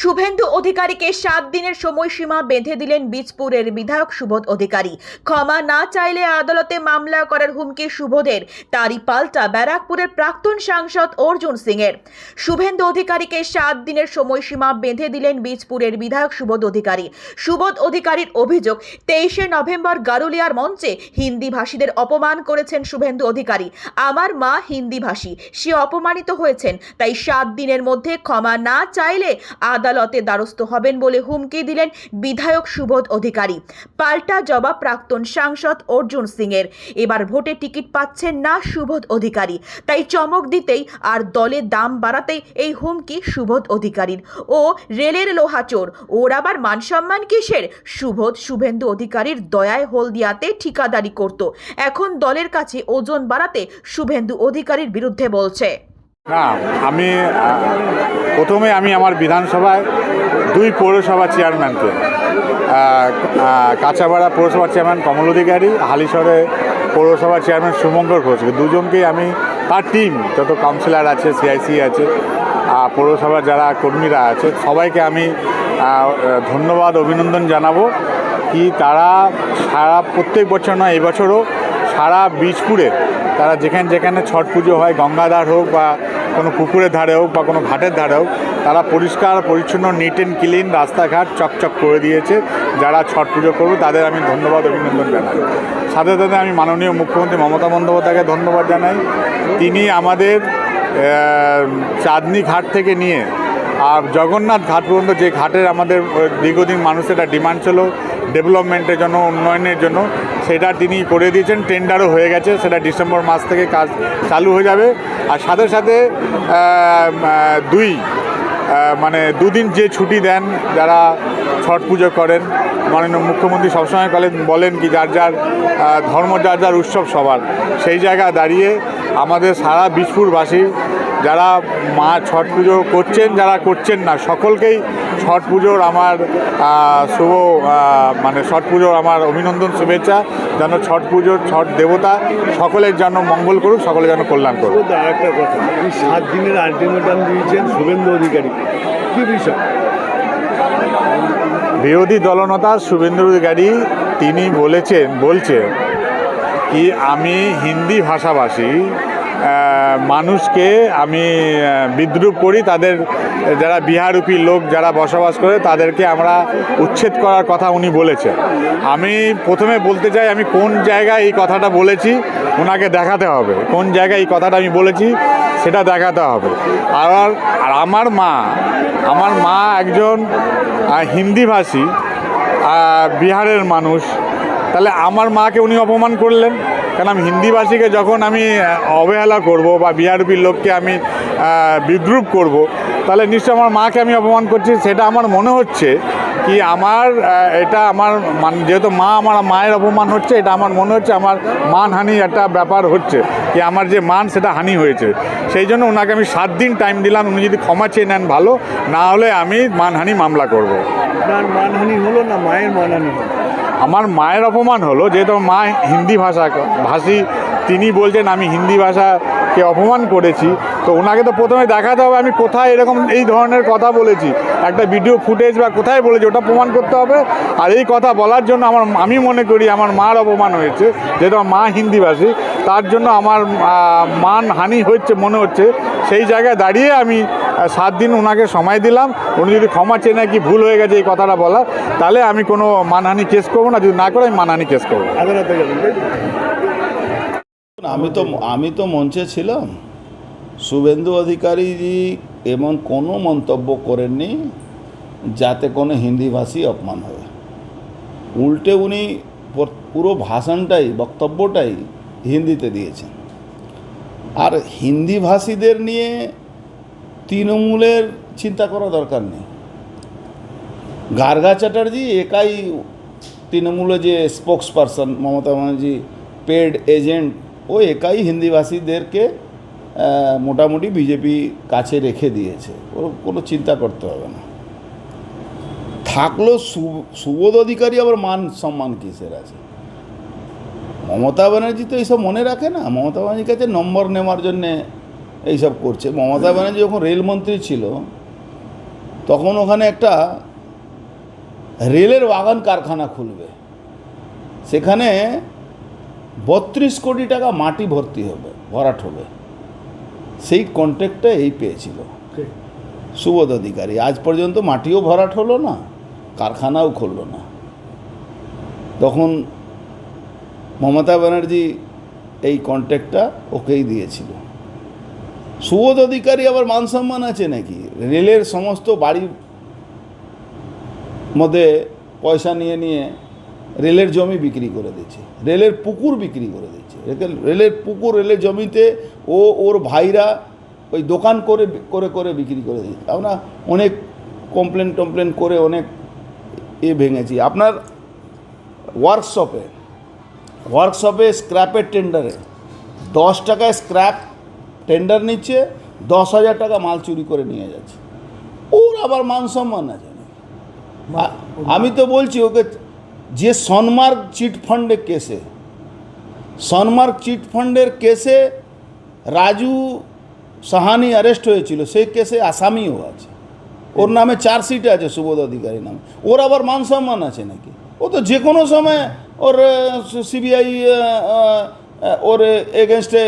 শুভেন্দু অধিকারীকে সাত দিনের সময়সীমা বেঁধে দিলেন বীজপুরের বিধায়ক সুবোধ অধিকারী। ক্ষমা না চাইলে আদালতে মামলা করার হুমকি সুবোধের। তারই পাল্টা ব্যারাকপুরের প্রাক্তন সাংসদ অর্জুন সিং এর শুভেন্দু অধিকারীকে সাত দিনের সময়সীমা বেঁধে দিলেন বীজপুরের বিধায়ক সুবোধ অধিকারী। সুবোধ অধিকারীর অভিযোগ, তেইশে নভেম্বর গারুলিয়ার মঞ্চে হিন্দি ভাষীদের অপমান করেছেন শুভেন্দু অধিকারী। আমার মা হিন্দি ভাষী সে অপমানিত হয়েছেন, তাই সাত দিনের মধ্যে ক্ষমা না চাইলে আদালতে দ্বারস্থ হবেন বলে হুমকি দিলেন বিধায়ক সুবোধ অধিকারী। পাল্টা জবাব প্রাক্তন সাংসদ অর্জুন সিং এর এবার ভোটে টিকিট পাচ্ছেন না সুবোধ অধিকারী। তাই চমক দিতেই আর দলের দাম বাড়াতেই এই হুমকি সুবোধ অধিকারীর। ও রেলের লোহাচোর ওর আবার মান সম্মান কিসের? সুবোধ শুভেন্দু অধিকারীর দয়ায় হলদিয়াতে ঠিকাদারি করত। এখন দলের কাছে ওজন বাড়াতে শুভেন্দু অধিকারীর বিরুদ্ধে বলছে। না, আমি প্রথমে আমি আমার বিধানসভায় দুই পৌরসভা চেয়ারম্যানকে কাঁচাপাড়া পৌরসভার চেয়ারম্যান কমল অধিকারী, হালিশহরে পৌরসভার চেয়ারম্যান শুভঙ্কর ঘোষকে দুজনকেই আমি তার টিম যত কাউন্সিলর আছে সিআইসি আছে পৌরসভার যারা কর্মীরা আছে, সবাইকে আমি ধন্যবাদ, অভিনন্দন জানাব কি তারা সারা, প্রত্যেক বছর নয় এবছরও সারা বীজপুরে তারা যেখানে যেখানে ছট পুজো হয়, গঙ্গাধার হোক বা কোনো পুকুরের ধারে হোক বা কোনো ঘাটের ধারে হোক, তারা পরিষ্কার, পরিচ্ছন্ন নিট অ্যান্ড ক্লিন রাস্তাঘাট চকচক করে দিয়েছে। যারা ছট পুজো করবে, তাদের আমি ধন্যবাদ, অভিনন্দন জানাই। সাথে সাথে আমি মাননীয় মুখ্যমন্ত্রী মমতা বন্দ্যোপাধ্যায়কে ধন্যবাদ জানাই। তিনি আমাদের চাঁদনি ঘাট থেকে নিয়ে, আর জগন্নাথ ঘাট পর্যন্ত যে ঘাটের আমাদের দীর্ঘদিন মানুষের একটা ডিমান্ড ছিল, ডেভেলপমেন্টের জন্য, উন্নয়নের জন্য সেটা তিনি করে দিয়েছেন, টেন্ডারও হয়ে গেছে, সেটা ডিসেম্বর মাস থেকে কাজ চালু হয়ে যাবে। আর সাথে সাথে দুই মানে দুদিন যে ছুটি দেন যারা ছট পুজো করেন। মাননীয় মুখ্যমন্ত্রী সবসময় বলেন বলেন কি, যার যার ধর্ম, যার যার উৎসব সবার। সেই জায়গায় দাঁড়িয়ে আমাদের সারা বীজপুরবাসী যারা মা ছট পুজো করছেন, যারা করছেন না, সকলকেই ছট পুজোর আমার শুভ মানে ছট পুজোর আমার অভিনন্দন, শুভেচ্ছা। যেন ছট পুজোর ছট দেবতা সকলের যেন মঙ্গল করুক সকলে যেন কল্যাণ করুক। একটা কথা। সাত দিনের আলটিমেটাম দিয়েছেন শুভেন্দু অধিকারী কি বিষয়? বিরোধী দলনেতা শুভেন্দু অধিকারী তিনি বলেছেন বলছেন কি আমি হিন্দি ভাষাভাষী মানুষকে আমি বিদ্রুপ করি, তাদের যারা বিহারূপী লোক যারা বসবাস করে তাদেরকে আমরা উচ্ছেদ করার কথা উনি বলেছেন আমি প্রথমে বলতে চাই, আমি কোন জায়গায় এই কথাটা বলেছি ওনাকে দেখাতে হবে। কোন জায়গায় এই কথাটা আমি বলেছি সেটা দেখাতে হবে। আর আর আমার মা আমার মা একজন হিন্দিভাষী বিহারের মানুষ। তাহলে আমার মাকে উনি অপমান করলেন। কারণ আমি হিন্দিভাষীকে যখন আমি অবহেলা করব বা বিহারূপীর লোককে আমি বিদ্রুপ করব, তাহলে নিশ্চয় আমার মাকে আমি অপমান করছি। সেটা আমার মনে হচ্ছে কি আমার এটা আমার মান, যেহেতু মা আমার মায়ের অপমান হচ্ছে, এটা আমার মনে হচ্ছে আমার মানহানি একটা ব্যাপার হচ্ছে কি আমার যে মান সেটা হানি হয়েছে। সেই জন্য ওনাকে আমি সাত দিন টাইম দিলাম, উনি যদি ক্ষমা চেয়ে নেন ভালো, না হলে আমি মানহানি মামলা করব। মানহানি হলো না মায়ের মানহানি হলো? আমার মায়ের অপমান হলো, যেহেতু মা হিন্দি ভাষা, ভাষী, তিনি বলছেন আমি হিন্দি ভাষাকে অপমান করেছি। তো ওনাকে তো প্রথমে দেখাতে হবে আমি কোথায় এরকম এই ধরনের কথা বলেছি। একটা ভিডিও ফুটেজ বা কোথায় বলেছি, ওটা প্রমাণ করতে হবে। আর এই কথা বলার জন্য আমার, আমি মনে করি আমার মার অপমান হয়েছে, যেহেতু মা হিন্দিভাষী তার জন্য আমার মান হানি হচ্ছে, মনে হচ্ছে। সেই জায়গায় দাঁড়িয়ে আমি সাত দিন ওনাকে সময় দিলাম। উনি যদি ক্ষমা চেয়ে নাকি ভুল হয়ে গেছে এই কথাটা বলা তাহলে আমি কোনো মানহানি কেস করব না। যদি না করে, আমি মানহানি কেস করব? আমি তো আমি তো মঞ্চে ছিলাম। শুভেন্দু অধিকারীজি এমন কোনো মন্তব্য করেননি যাতে কোনো হিন্দিভাষী অপমান হবে উল্টে উনি পুরো ভাষণটাই, বক্তব্যটাই হিন্দিতে দিয়েছেন। আর হিন্দিভাষীদের নিয়ে তৃণমূলের চিন্তা করা দরকার নেই। গার্গা চ্যাটার্জি একাই তৃণমূলে যে spokesperson Mamata Banerjee paid agent ও একাই হিন্দিভাষীদেরকে মোটামুটি বিজেপি কাছে রেখে দিয়েছে। ওর কোনো চিন্তা করতে হবে না। থাকল সুবোধ অধিকারী আবার মান সম্মান কিসের আছে? মমতা ব্যানার্জি তো এইসব মনে রাখে না। মমতা ব্যানার্জির কাছে নম্বর নেওয়ার জন্যে এইসব করছে। মমতা ব্যানার্জি যখন রেলমন্ত্রী ছিল তখন ওখানে একটা রেলের বাগান কারখানা খুলবে। সেখানে বত্রিশ কোটি টাকা মাটি ভর্তি হবে ভরাট হবে। সেই কন্ট্রাক্টটা এই পেয়েছিল। সুবোধ অধিকারী। আজ পর্যন্ত মাটিও ভরাট হলো না কারখানাও খুললো না। তখন মমতা ব্যানার্জি এই কন্ট্যাক্টটা ওকেই দিয়েছিল। সুবোধ অধিকারী আবার মান সম্মান আছে নাকি? রেলের সমস্ত বাড়ির মধ্যে পয়সা নিয়ে নিয়ে রেলের জমি বিক্রি করে দিচ্ছে। রেলের পুকুর বিক্রি করে দিচ্ছে। রেলের- পুকুর, রেলের জমিতে ও ওর ভাইরা ওই দোকান করে করে করে বিক্রি করে দিচ্ছে। আমরা অনেক কমপ্লেন টমপ্লেন করে অনেক এ ভেঙেছি। আপনার ওয়ার্কশপে ওয়ার্কশপে স্ক্র্যাপের টেন্ডারে দশ টাকায় স্ক্র্যাপ টেন্ডার নিচ্ছে দশ হাজার টাকা মাল চুরি করে নিয়ে যাচ্ছে। ওর আবার মান সম্মান আছে। নাকি? আমি তো বলছি ওকে যে সনমার্ক চিট ফান্ডের কেসে সনমার্ক চিট ফান্ডের কেসে রাজু সাহানি অ্যারেস্ট হয়েছিল সেই কেসে আসামিও আছে। ওর নামে চার্জশিট আছে সুবোধ অধিকারী নামে। ওর আবার মান সম্মান আছে নাকি? ও তো যে কোনো সময় ওর সিবিআই ওর এগেনস্টে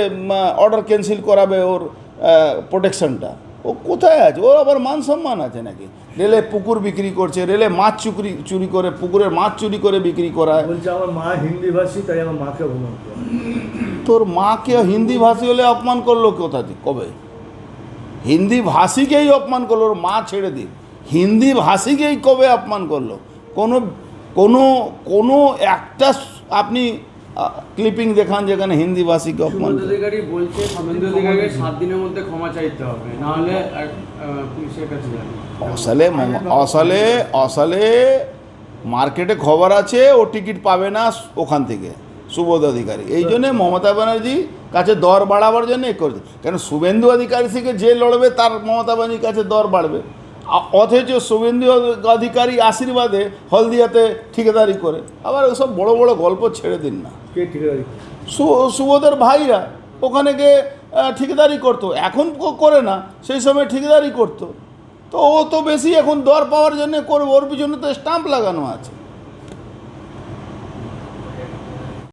অর্ডার ক্যান্সেল করাবে ওর প্রোটেকশনটা ও কোথায় আছে? ওর আবার মান সম্মান আছে নাকি? রেলে পুকুর বিক্রি করছে রেলে মাছ চুরি চুরি করে পুকুরের মাছ চুরি করে বিক্রি করায়। বলছে আমার মা হিন্দি ভাষী তাই আমার মাকে অপমান করে। তোর মাকে হিন্দি ভাষী হলে অপমান করল কোথা কবে? হিন্দি ভাষীকেই অপমান করল ওর মা ছেড়ে দিন হিন্দি ভাষীকেই কবে অপমান করল? কোনো কোনো কোনো একটা আপনি ক্লিপিং দেখান যেখানে হিন্দি ভাষীকে অপমান। অধিকারী বলছে শুভেন্দু অধিকারীকে সাত দিনের মধ্যে ক্ষমা চাইতে হবে নাহলে পুলিশের কাছে অসালে অসালে অসালে মার্কেটে খবর আছে ও টিকিট পাবে না ওখান থেকে সুবোধ অধিকারী এই জন্যে মমতা ব্যানার্জি কাছে দর বাড়াবার জন্য এ করছে। কেন শুভেন্দু অধিকারী থেকে যে লড়বে তার মমতা ব্যানার্জির কাছে দর বাড়বে। অথচ শুভেন্দু অধিকারী আশীর্বাদে হলদিয়াতে ঠিকাদারি করে। আবার ওসব বড় বড় গল্প ছেড়ে দিন না। সুবোধের ভাইরা ওখানে গিয়ে ঠিকদারি ঠিকাদারি করতো। এখন করে না, সেই সময় ঠিকাদারি করতো। তো ও তো বেশি এখন দর পাওয়ার জন্য করবে, ওর পিছনে তো স্টাম্প লাগানো আছে।